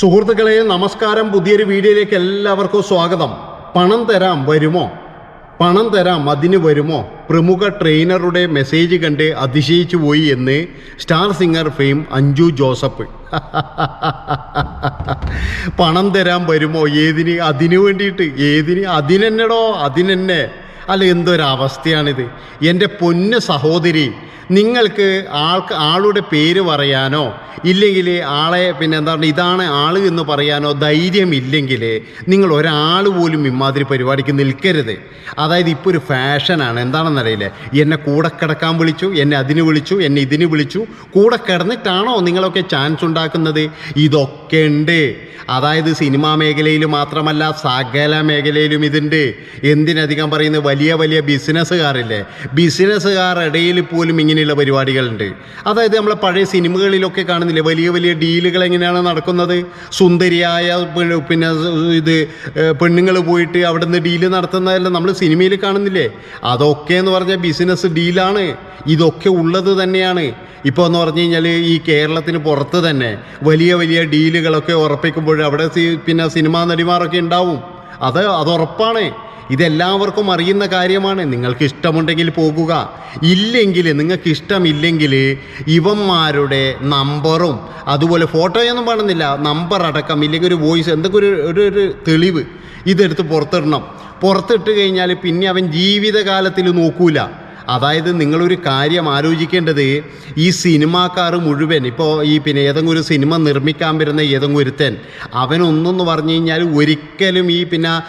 സുഹൃത്തുക്കളെ നമസ്കാരം. പുതിയൊരു വീഡിയോയിലേക്ക് എല്ലാവർക്കും സ്വാഗതം. പണം തരാം വരുമോ? പണം തരാം അതിന് വരുമോ? പ്രമുഖ ട്രെയിനറുടെ മെസ്സേജ് കണ്ട് അതിശയിച്ചു പോയി എന്ന് star singer fame Anju Joseph. പണം തരാൻ വരുമോ? ഏതിന്? അതിനു വേണ്ടിയിട്ട്. ഏതിന്? അതിനെന്നടോ? അതിനെന്നെ. അല്ല എന്തൊരവസ്ഥയാണിത്? എന്റെ പൊന്ന് സഹോദരി നിങ്ങൾക്ക് ആൾക്ക് ആളുടെ പേര് പറയാനോ? ഇല്ലെങ്കിൽ ആളെ പിന്നെ എന്താ പറയുക ഇതാണ് ആൾ എന്ന് പറയാനോ ധൈര്യമില്ലെങ്കിൽ നിങ്ങൾ ഒരാൾ പോലും ഇമാതിരി പരിപാടിക്ക് നിൽക്കരുത്. അതായത് ഇപ്പോൾ ഒരു ഫാഷനാണ്. എന്താണെന്നറിയില്ല? എന്നെ കൂടെ കിടക്കാൻ വിളിച്ചു എന്നെ അതിന് വിളിച്ചു എന്നെ ഇതിന് വിളിച്ചു. കൂടെ കിടന്നിട്ടാണോ നിങ്ങളൊക്കെ ചാൻസ് ഉണ്ടാക്കുന്നത്? ഇതൊക്കെ ഉണ്ട്. അതായത് സിനിമാ മേഖലയിൽ മാത്രമല്ല സകല മേഖലയിലും ഇതുണ്ട്. എന്തിനധികം പറയുന്നത് വലിയ വലിയ ബിസിനസ്സുകാരില്ലേ? ബിസിനസ്സുകാർ ഇടയിൽ പോലും ഇങ്ങനെയുള്ള പരിപാടികളുണ്ട്. അതായത് നമ്മളെ പഴയ സിനിമകളിലൊക്കെ കാണുന്നില്ലേ? വലിയ വലിയ ഡീലുകൾ എങ്ങനെയാണ് നടക്കുന്നത്? സുന്ദരിയായ പിന്നെ ഇത് പെണ്ണുങ്ങൾ പോയിട്ട് അവിടെ നിന്ന് ഡീൽ നടത്തുന്നതെല്ലാം നമ്മൾ സിനിമയിൽ കാണുന്നില്ലേ? അതൊക്കെ എന്ന് പറഞ്ഞാൽ ബിസിനസ് ഡീലാണ്. ഇതൊക്കെ ഉള്ളത് തന്നെയാണ്. ഇപ്പോൾ എന്ന് പറഞ്ഞു കഴിഞ്ഞാൽ ഈ കേരളത്തിന് പുറത്ത് തന്നെ വലിയ വലിയ ഡീലുകളൊക്കെ ഉറപ്പിക്കുമ്പോൾ അവിടെ പിന്നെ സിനിമാ നടിമാരൊക്കെ ഉണ്ടാവും. അത് അത് ഉറപ്പാണ്. ഇതെല്ലാവർക്കും അറിയുന്ന കാര്യമാണ്. നിങ്ങൾക്ക് ഇഷ്ടമുണ്ടെങ്കിൽ പോകുക. ഇല്ലെങ്കിൽ നിങ്ങൾക്ക് ഇഷ്ടമില്ലെങ്കിൽ ഇവന്മാരുടെ നമ്പറും അതുപോലെ ഫോട്ടോയൊന്നും വേണമെന്നില്ല. നമ്പർ അടക്കം ഇല്ലെങ്കിൽ ഒരു വോയിസ് എന്തൊക്കെ ഒരു ഒരു ഒരു തെളിവ് ഇതെടുത്ത് പുറത്തിടണം. പുറത്തിട്ട് കഴിഞ്ഞാൽ പിന്നെ അവൻ ജീവിതകാലത്തിൽ നോക്കൂല. അതായത് നിങ്ങളൊരു കാര്യം ആലോചിക്കേണ്ടത് ഈ സിനിമാക്കാർ മുഴുവൻ ഇപ്പോൾ ഈ പിന്നെ ഏതെങ്കിലും ഒരു സിനിമ നിർമ്മിക്കാൻ വരുന്ന ഏതെങ്കിലും ഒരുത്തൻ അവനൊന്നെന്ന് പറഞ്ഞു കഴിഞ്ഞാൽ ഒരിക്കലും ഈ പിന്നെ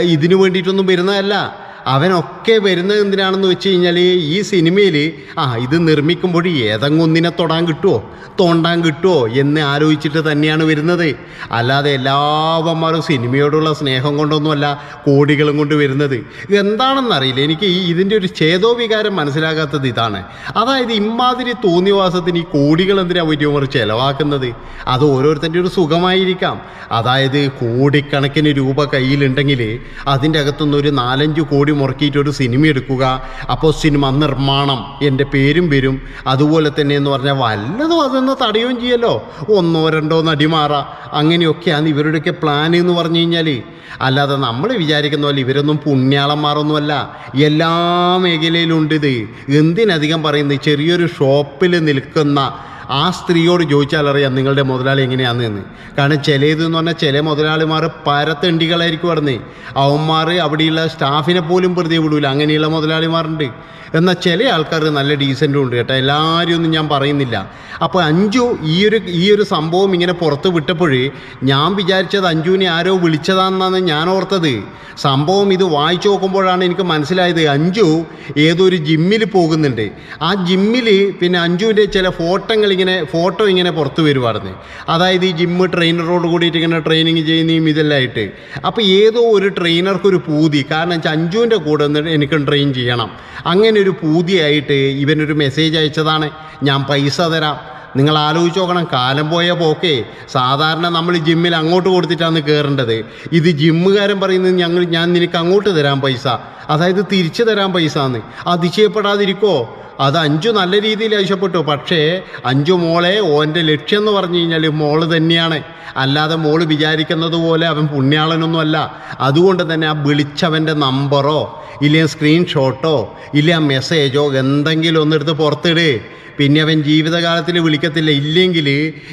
ഇതിനു വേണ്ടിയിട്ടൊന്നും വരുന്നതല്ല. അവനൊക്കെ വരുന്നത് എന്തിനാണെന്ന് വെച്ച് കഴിഞ്ഞാൽ ഈ സിനിമയിൽ ആ ഇത് നിർമ്മിക്കുമ്പോൾ ഏതെങ്കിലും ഒന്നിനെ തൊടാൻ കിട്ടുമോ തോണ്ടാൻ കിട്ടുമോ എന്ന് ആലോചിച്ചിട്ട് തന്നെയാണ് വരുന്നത്. അല്ലാതെ എല്ലാവന്മാരും സിനിമയോടുള്ള സ്നേഹം കൊണ്ടൊന്നുമല്ല കോടികളും കൊണ്ട് വരുന്നത്. എന്താണെന്നറിയില്ല. എനിക്ക് ഈ ഇതിന്റെ ഒരു ഛേദോവികാരം മനസ്സിലാകാത്തത് ഇതാണ്. അതായത് ഇമാതിരി തോന്നിവാസത്തിന് ഈ കോടികൾ എന്തിനാ പറ്റിയവർ ചിലവാക്കുന്നത്? അത് ഓരോരുത്തന്റെ ഒരു സുഖമായിരിക്കാം. അതായത് കോടിക്കണക്കിന് രൂപ കയ്യിലുണ്ടെങ്കിൽ അതിന്റെ അകത്തുനിന്ന് ഒരു നാലഞ്ച് കോടി മുറക്കിയിട്ട് ഒരു സിനിമ എടുക്കുക. അപ്പോൾ സിനിമ നിർമ്മാണം എന്റെ പേരും വരും. അതുപോലെ തന്നെ എന്ന് പറഞ്ഞാൽ വല്ലതും അതൊന്ന് തടയുകയും ചെയ്യല്ലോ. ഒന്നോ രണ്ടോ നടിമാറ. അങ്ങനെയൊക്കെയാണ് ഇവരുടെയൊക്കെ പ്ലാൻ എന്ന് പറഞ്ഞു കഴിഞ്ഞാൽ അല്ലാതെ നമ്മൾ വിചാരിക്കുന്ന പോലെ ഇവരൊന്നും പുണ്യാളന്മാരൊന്നുമല്ല. എല്ലാ മേഖലയിലും ഉണ്ട് ഇത്. എന്തിനധികം പറയുന്നത്? ചെറിയൊരു ഷോപ്പിൽ നിൽക്കുന്ന ആ സ്ത്രീയോട് ചോദിച്ചാൽ അറിയാം നിങ്ങളുടെ മുതലാളി എങ്ങനെയാണെന്ന് എന്ന്. കാരണം ചിലതെന്ന് പറഞ്ഞാൽ ചില മുതലാളിമാർ പരത്തണ്ടികളായിരിക്കും പറഞ്ഞേ അവന്മാർ അവിടെയുള്ള സ്റ്റാഫിനെ പോലും വെറുതെ വിടൂല. അങ്ങനെയുള്ള മുതലാളിമാരുണ്ട്. എന്നാൽ ചില ആൾക്കാർ നല്ല ഡീസന്റും ഉണ്ട് കേട്ടോ. എല്ലാവരും ഒന്നും ഞാൻ പറയുന്നില്ല. അപ്പോൾ അഞ്ചു ഈ ഒരു ഈ ഒരു സംഭവം ഇങ്ങനെ പുറത്ത് വിട്ടപ്പോഴേ ഞാൻ വിചാരിച്ചത് അഞ്ജുവിനെ ആരോ വിളിച്ചതാണെന്നാണ് ഞാൻ ഓർത്തത്. സംഭവം ഇത് വായിച്ചു നോക്കുമ്പോഴാണ് എനിക്ക് മനസ്സിലായത് അഞ്ജു ഏതോ ഒരു ജിമ്മിൽ പോകുന്നുണ്ട്. ആ ജിമ്മിൽ പിന്നെ അഞ്ജുവിന്റെ ചില ഫോട്ടോകൾ ഇങ്ങനെ ഫോട്ടോ ഇങ്ങനെ പുറത്ത് വരുവായിരുന്നു. അതായത് ഈ ജിമ്മ് ട്രെയിനറോട് കൂടിയിട്ട് ഇങ്ങനെ ട്രെയിനിങ് ചെയ്യുന്നതും ഇതെല്ലാം ആയിട്ട്. അപ്പോൾ ഏതോ ഒരു ട്രെയിനർക്കൊരു പൂതി. കാരണം വെച്ചാൽ അഞ്ജുവിന്റെ കൂടെ ഒന്ന് എനിക്കും ട്രെയിൻ ചെയ്യണം. അങ്ങനെ ഒരു പൂതിയായിട്ട് ഇവനൊരു മെസ്സേജ് അയച്ചതാണ്. ഞാൻ പൈസ തരാം. നിങ്ങൾ ആലോചിച്ച് നോക്കണം. കാലം പോയ പോക്കേ. സാധാരണ നമ്മൾ ജിമ്മിൽ അങ്ങോട്ട് കൊടുത്തിട്ടാണ് കയറേണ്ടത് ഇത് ജിമ്മുകാരൻ പറയുന്നത് ഞങ്ങൾ ഞാൻ നിനക്ക് അങ്ങോട്ട് തരാം പൈസ. അതായത് തിരിച്ചു തരാൻ പൈസ എന്ന്. അതിശയപ്പെടാതിരിക്കോ? അത് അഞ്ചു നല്ല രീതിയിൽ ആവശ്യപ്പെട്ടു പക്ഷേ അഞ്ചു മോളെ ഓന്റെ ലക്ഷ്യം എന്ന് പറഞ്ഞു കഴിഞ്ഞാൽ മോൾ തന്നെയാണ്. അല്ലാതെ മോൾ വിചാരിക്കുന്നത് പോലെ അവൻ പുണ്യാളനൊന്നുമല്ല. അതുകൊണ്ട് തന്നെ ആ വിളിച്ചവന്റെ നമ്പറോ ഇല്ലെങ്കിൽ സ്ക്രീൻഷോട്ടോ ഇല്ല മെസ്സേജോ എന്തെങ്കിലും ഒന്നെടുത്ത് പുറത്തിട്. പിന്നെ അവൻ ജീവിതകാലത്തിൽ വിളിക്കത്തില്ല. ഇല്ലെങ്കിൽ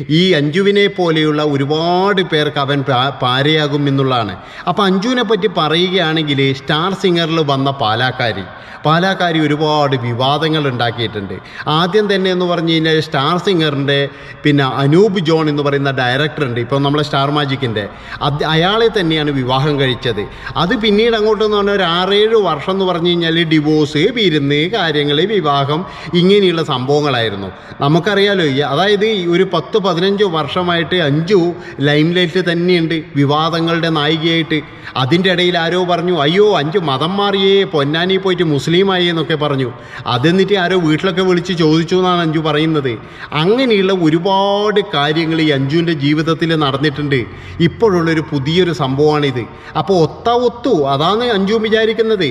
ഈ അഞ്ജുവിനെ പോലെയുള്ള ഒരുപാട് പേർക്ക് അവൻ പാരയാകും എന്നുള്ളതാണ്. അപ്പോൾ അഞ്ജുവിനെ പറ്റി പറയുകയാണെങ്കിൽ സ്റ്റാർ സിംഗറിൽ വന്ന പാലാക്കാരി. പാലാക്കാരി ഒരുപാട് വിവാദങ്ങൾ ഉണ്ടാക്കിയിട്ടുണ്ട്. ആദ്യം തന്നെ എന്ന് പറഞ്ഞു കഴിഞ്ഞാൽ സ്റ്റാർ സിംഗറിന്റെ പിന്നെ അനൂപ് ജോൺ എന്ന് പറയുന്ന ഡയറക്ടർ ഉണ്ട്. ഇപ്പോൾ നമ്മളെ സ്റ്റാർ മാജിക്കിന്റെ. അത് അയാളെ തന്നെയാണ് വിവാഹം കഴിച്ചത്. അത് പിന്നീട് അങ്ങോട്ടെന്ന് പറഞ്ഞാൽ ഒരു ആറേഴ് വർഷം എന്ന് പറഞ്ഞു കഴിഞ്ഞാൽ ഡിവോഴ്സ് പിരുന്ന് കാര്യങ്ങൾ വിവാഹം ഇങ്ങനെയുള്ള സംഭവങ്ങളായിരുന്നു നമുക്കറിയാലോ അതായത് ഒരു പത്ത് പതിനഞ്ച് വർഷമായിട്ട് അഞ്ചു ലൈം ലൈറ്റ് തന്നെയുണ്ട് വിവാദങ്ങളുടെ നായികയായിട്ട്. അതിന്റെ ഇടയിൽ ആരോ പറഞ്ഞു അയ്യോ അഞ്ചു മതം മാറിയേ പൊന്നാനി പോയിട്ട് മുസ്ലിമായി എന്നൊക്കെ പറഞ്ഞു. അതെന്നിട്ട് ആരോ വീട്ടിലൊക്കെ വിളിച്ച് ചോദിച്ചു എന്നാണ് അഞ്ചു പറയുന്നത്. അങ്ങനെയുള്ള ഒരുപാട് കാര്യങ്ങൾ ഈ അഞ്ജുവിന്റെ ജീവിതത്തിൽ നടന്നിട്ടുണ്ട്. ഇപ്പോഴുള്ളൊരു പുതിയൊരു സംഭവമാണിത്. അപ്പോൾ ഒത്ത ഒത്തു അതാണ് അഞ്ചു വിചാരിക്കുന്നത്.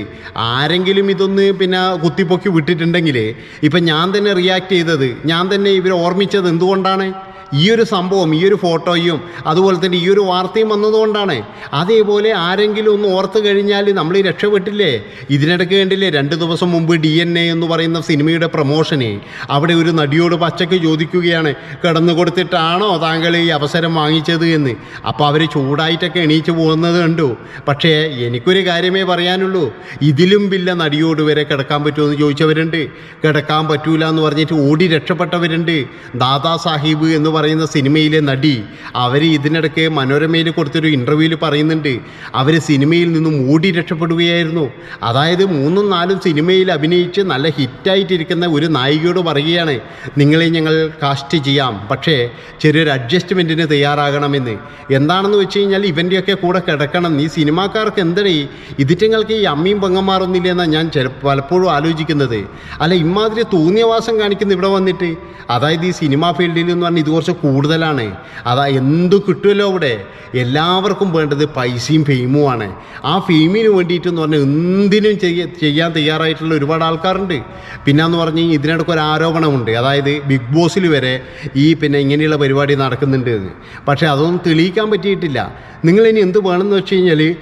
ആരെങ്കിലും ഇതൊന്ന് പിന്നെ കുത്തിപ്പൊക്കി വിട്ടിട്ടുണ്ടെങ്കിൽ ഇപ്പം ഞാൻ തന്നെ റിയാക്ട് ചെയ്തത്? ഞാൻ തന്നെ ഇവരെ ഓർമ്മിച്ചത് എന്തുകൊണ്ടാണ്? ഈ ഒരു സംഭവം ഈ ഒരു ഫോട്ടോയും അതുപോലെ തന്നെ ഈ ഒരു വാർത്തയും വന്നതുകൊണ്ടാണ്. അതേപോലെ ആരെങ്കിലും ഒന്ന് ഓർത്ത് കഴിഞ്ഞാൽ നമ്മൾ രക്ഷപ്പെട്ടില്ലേ? ഇതിനിടയ്ക്ക് കണ്ടില്ലേ രണ്ട് ദിവസം മുമ്പ് ഡി എൻ എ എന്ന് പറയുന്ന സിനിമയുടെ പ്രൊമോഷന് അവിടെ ഒരു നടിയോട് പച്ചക്ക് ചോദിക്കുകയാണ് കിടന്നു കൊടുത്തിട്ടാണോ താങ്കൾ ഈ അവസരം വാങ്ങിച്ചത് എന്ന്? അപ്പോൾ അവർ ചൂടായിട്ടൊക്കെ എണീച്ച് പോകുന്നത് കണ്ടു. പക്ഷേ എനിക്കൊരു കാര്യമേ പറയാനുള്ളൂ. ഇതിലും വില്ല നടിയോട് വരെ കിടക്കാൻ പറ്റുമോ എന്ന് ചോദിച്ചവരുണ്ട്. കിടക്കാൻ പറ്റൂല എന്ന് പറഞ്ഞിട്ട് ഓടി രക്ഷപ്പെട്ടവരുണ്ട്. ദാദാ സാഹിബ് എന്ന് പറയുന്ന സിനിമയിലെ നടി അവർ ഇതിനിടയ്ക്ക് മനോരമയിൽ കൊടുത്തൊരു ഇന്റർവ്യൂവിൽ പറയുന്നുണ്ട്. അവർ സിനിമയിൽ നിന്നും ഓടി രക്ഷപ്പെടുകയായിരുന്നു. അതായത് മൂന്നും നാലും സിനിമയിൽ അഭിനയിച്ച് നല്ല ഹിറ്റായിട്ടിരിക്കുന്ന ഒരു നായികയോട് പറയുകയാണ് നിങ്ങളെ ഞങ്ങൾ കാസ്റ്റ് ചെയ്യാം പക്ഷേ ചെറിയൊരു അഡ്ജസ്റ്റ്മെന്റിന് തയ്യാറാകണമെന്ന്. എന്താണെന്ന് വെച്ച് കഴിഞ്ഞാൽ ഇവന്റെയൊക്കെ കൂടെ കിടക്കണം. ഈ സിനിമാക്കാർക്ക് എന്തടേ? ഇതിറ്റങ്ങൾക്ക് ഈ അമ്മയും പെങ്ങന്മാരൊന്നുമില്ല എന്നാണ് ഞാൻ പലപ്പോഴും ആലോചിക്കുന്നത്. അല്ല ഇമാതിരി തൂന്നിയവാസം കാണിക്കുന്ന ഇവിടെ വന്നിട്ട്. അതായത് ഈ സിനിമാ ഫീൽഡിൽ എന്ന് പറഞ്ഞാൽ ഇത് കുറച്ച് കൂടുതലാണ്. അതാ എന്തു കിട്ടുമല്ലോ അവിടെ? എല്ലാവർക്കും വേണ്ടത് പൈസയും ഫെയിമുമാണ് ആ ഫെയിമിന് വേണ്ടിയിട്ടെന്ന് പറഞ്ഞാൽ എന്തിനും ചെയ്യ ചെയ്യാൻ തയ്യാറായിട്ടുള്ള ഒരുപാട് ആൾക്കാരുണ്ട്. പിന്നെന്ന് പറഞ്ഞ് കഴിഞ്ഞാൽ ഇതിനിടയ്ക്ക് ഒരു ആരോപണമുണ്ട്. അതായത് ബിഗ് ബോസിൽ വരെ ഈ പിന്നെ ഇങ്ങനെയുള്ള പരിപാടി നടക്കുന്നുണ്ട് എന്ന്. പക്ഷേ അതൊന്നും തെളിയിക്കാൻ പറ്റിയിട്ടില്ല. നിങ്ങളിനി എന്ത് വേണമെന്ന് വെച്ച് കഴിഞ്ഞാൽ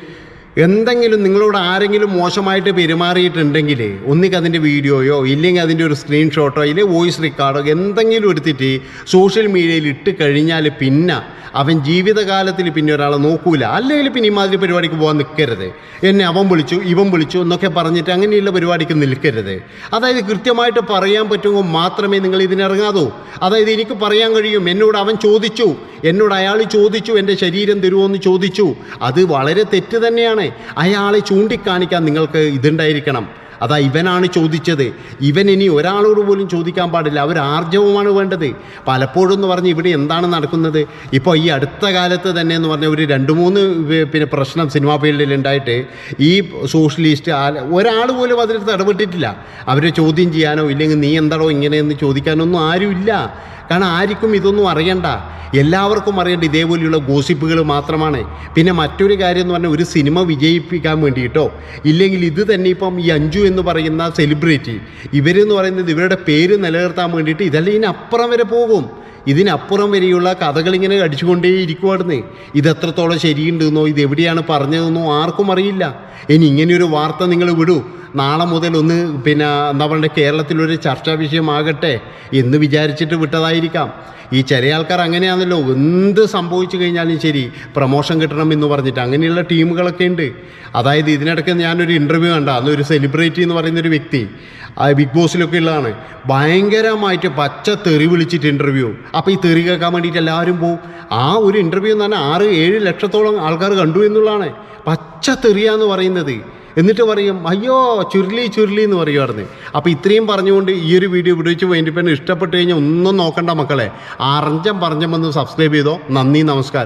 എന്തെങ്കിലും നിങ്ങളോട് ആരെങ്കിലും മോശമായിട്ട് പെരുമാറിയിട്ടുണ്ടെങ്കിൽ ഒന്നിക്ക് അതിന്റെ വീഡിയോയോ ഇല്ലെങ്കിൽ അതിന്റെ ഒരു സ്ക്രീൻഷോട്ടോ ഇല്ലെങ്കിൽ വോയിസ് റെക്കോർഡോ എന്തെങ്കിലും എടുത്തിട്ട് സോഷ്യൽ മീഡിയയിൽ ഇട്ട് കഴിഞ്ഞാൽ പിന്നെ അവൻ ജീവിതകാലത്തിൽ പിന്നെ ഒരാളെ നോക്കൂല. അല്ലെങ്കിൽ പിന്നെ ഇമാതിരി പരിപാടിക്ക് പോകാൻ നിൽക്കരുത് എന്നെ അവൻ വിളിച്ചു ഇവൻ വിളിച്ചു എന്നൊക്കെ പറഞ്ഞിട്ട് അങ്ങനെയുള്ള പരിപാടിക്ക് നിൽക്കരുത്. അതായത് കൃത്യമായിട്ട് പറയാൻ പറ്റുമ്പോൾ മാത്രമേ നിങ്ങൾ ഇതിനിറങ്ങാതോ അതായത് എനിക്ക് പറയാൻ കഴിയും എന്നോട് അവൻ ചോദിച്ചു എന്നോട് അയാൾ ചോദിച്ചു എന്റെ ശരീരം തരുമോ എന്ന് ചോദിച്ചു. അത് വളരെ തെറ്റ് തന്നെയാണ്. അയാളെ ചൂണ്ടിക്കാണിക്കാൻ നിങ്ങൾക്ക് ഇതുണ്ടായിരിക്കണം. അതാ ഇവനാണ് ചോദിച്ചത്. ഇവൻ ഇനി ഒരാളോട് പോലും ചോദിക്കാൻ പാടില്ല. അവർ ആർജവുമാണ് വേണ്ടത്. പലപ്പോഴും എന്ന് പറഞ്ഞ് ഇവിടെ എന്താണ് നടക്കുന്നത്? ഇപ്പോൾ ഈ അടുത്ത കാലത്ത് തന്നെ എന്ന് പറഞ്ഞാൽ ഒരു രണ്ട് മൂന്ന് പിന്നെ പ്രശ്നം സിനിമാ ഫീൽഡിൽ ഉണ്ടായിട്ട് ഈ സോഷ്യലിസ്റ്റ് ഒരാൾ പോലും അതിനടുത്ത് ഇടപെട്ടിട്ടില്ല. അവരെ ചോദ്യം ചെയ്യാനോ ഇല്ലെങ്കിൽ നീ എന്താണോ ഇങ്ങനെയെന്ന് ചോദിക്കാനൊന്നും ആരുമില്ല. കാരണം ആർക്കും ഇതൊന്നും അറിയണ്ട. എല്ലാവർക്കും അറിയേണ്ട ഇതേപോലെയുള്ള ഗോസിപ്പുകൾ മാത്രമാണ്. പിന്നെ മറ്റൊരു കാര്യം എന്ന് പറഞ്ഞാൽ ഒരു സിനിമ വിജയിപ്പിക്കാൻ വേണ്ടിയിട്ടോ ഇല്ലെങ്കിൽ ഇത് തന്നെ ഇപ്പം ഈ അഞ്ജു എന്ന് പറയുന്ന സെലിബ്രിറ്റി ഇവരെന്ന് പറയുന്നത് ഇവരുടെ പേര് നിലനിർത്താൻ വേണ്ടിയിട്ട് ഇതെല്ലാം ഇതിനപ്പുറം വരെ പോകും. ഇതിനപ്പുറം വരെയുള്ള കഥകളിങ്ങനെ അടിച്ചുകൊണ്ടേ ഇരിക്കുവായിരുന്നു ഇത് എത്രത്തോളം ശരിയുണ്ടെന്നോ ഇത് എവിടെയാണ് പറഞ്ഞതെന്നോ ആർക്കും അറിയില്ല. ഇനി ഇങ്ങനെയൊരു വാർത്ത നിങ്ങൾ വിടൂ. നാളെ മുതൽ ഒന്ന് പിന്നെ പറയുക കേരളത്തിലൊരു ചർച്ചാ വിഷയമാകട്ടെ എന്ന് വിചാരിച്ചിട്ട് വിട്ടതായിരിക്കാം. ഈ ചില ആൾക്കാർ അങ്ങനെയാണല്ലോ എന്ത് സംഭവിച്ചു കഴിഞ്ഞാലും ശരി പ്രമോഷൻ കിട്ടണം എന്ന് പറഞ്ഞിട്ട് അങ്ങനെയുള്ള ടീമുകളൊക്കെ ഉണ്ട്. അതായത് ഇതിനിടയ്ക്ക് ഞാനൊരു ഇന്റർവ്യൂ കണ്ട അന്ന് ഒരു സെലിബ്രിറ്റി എന്ന് പറയുന്നൊരു വ്യക്തി ബിഗ് ബോസിലൊക്കെ ഉള്ളതാണ്. ഭയങ്കരമായിട്ട് പച്ച തെറി വിളിച്ചിട്ട് ഇന്റർവ്യൂ അപ്പോൾ ഈ തെറി കേൾക്കാൻ വേണ്ടിയിട്ട് എല്ലാവരും പോവും. ആ ഒരു ഇന്റർവ്യൂ എന്ന് പറഞ്ഞാൽ ആറ് ഏഴ് ലക്ഷത്തോളം ആൾക്കാർ കണ്ടു എന്നുള്ളതാണ്. പച്ച തെറിയാന്ന് പറയുന്നത്. എന്നിട്ട് പറയും അയ്യോ ചുരുളി ചുരുളി എന്ന് പറയുമായിരുന്നു അപ്പോൾ ഇത്രയും പറഞ്ഞുകൊണ്ട് ഈ ഒരു വീഡിയോ വിടുവിച്ച് വെച്ച് പിന്നെ ഇഷ്ടപ്പെട്ട് കഴിഞ്ഞാൽ ഒന്നും നോക്കണ്ട മക്കളെ. അറിഞ്ഞം പറഞ്ഞം വന്ന് സബ്സ്ക്രൈബ് ചെയ്തോ. നന്ദി നമസ്കാരം.